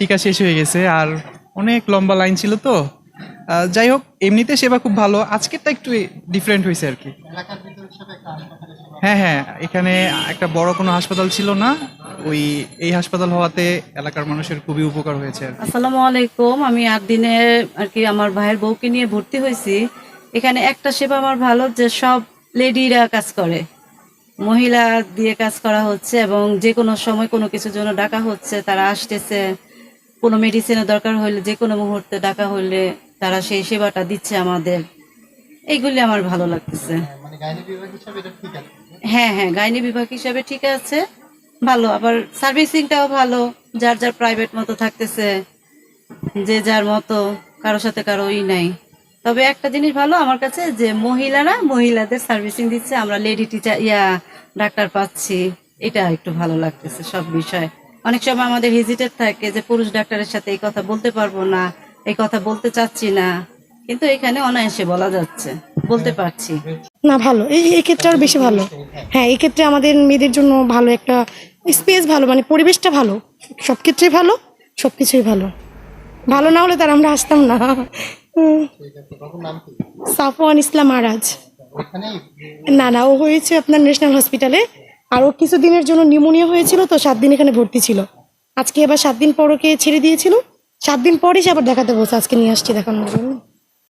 টিকা শেষ হয়ে গেছে আর অনেক লম্বা লাইন ছিল তো। যাই হোক, এমনিতে সেবা খুব ভালো। আজকেরটা একটু ডিফারেন্ট হয়েছে আর কি। হ্যাঁ হ্যাঁ এখানে একটা বড় কোনো হাসপাতাল ছিল না। ওই, এই হাসপাতাল হওয়াতে এলাকার মানুষের খুবই উপকার হয়েছে আসসালামু আলাইকুম। আমি আট দিনে আর কি আমার ভাইয়ের বউকে নিয়ে ভর্তি হয়েছি। এখানে একটা সেবা আমার ভালো যে সব লেডিরা কাজ করে। মহিলা দিয়ে কাজ করা হচ্ছে এবং যে কোনো সময় কোনো কিছুর জন্য ডাকা হচ্ছে, তারা আসতেছে। কোনো মেডিসিনের দরকার হলে যে কোনো মুহূর্তে ডাকা হলে তারা সেই সেবাটা দিচ্ছে আমাদের। এইগুলি আমার ভালো লাগতেছে। হ্যাঁ হ্যাঁ গাইনি বিভাগ হিসাবে ঠিক আছে। ভালো আবার সার্ভিসিংটাও ভালো যার যার প্রাইভেট মতো থাকতেছে যে যার মতো কারোর সাথে কারও ই নাই। তবে একটা জিনিস ভালো আমার কাছে যে মহিলারা মহিলাদের সার্ভিসিং দিচ্ছে আমরা লেডি টিচার ইয়া ডাক্তার পাচ্ছি এটা একটু ভালো লাগতেছে সব বিষয়। অনেক সময় আমাদের হেজিটেড থাকে যে পুরুষ ডাক্তারের সাথে এই কথা বলতে পারব না এই কথা বলতে চাচ্ছি না। কিন্তু এখানে অনায়াসে বলা যাচ্ছে বলতে পারছি। না ভালো। এই এই ক্ষেত্রে আরও বেশি ভালো। হ্যাঁ এই ক্ষেত্রে আমাদের মেয়েদের জন্য ভালো একটা স্পেস ভালো মানে পরিবেশটা ভালো। সব ক্ষেত্রেই ভালো সব কিছুই ভালো। ভালো না হলে তার আমরা আসতাম না। সাফওয়ান ইসলাম আরাজ। না না ও হয়েছে আপনার ন্যাশনাল হসপিটালে আর ও কিছুদিনের জন্য নিউমোনিয়া হয়েছিল, তো সাত দিন এখানে ভর্তি ছিল। আজকে এবার সাত দিন পর ওকে ছেড়ে দিয়েছিল। সাত দিন পরই সে আবার দেখাতে বসে, আজকে নিয়ে আসছি দেখানোর জন্য।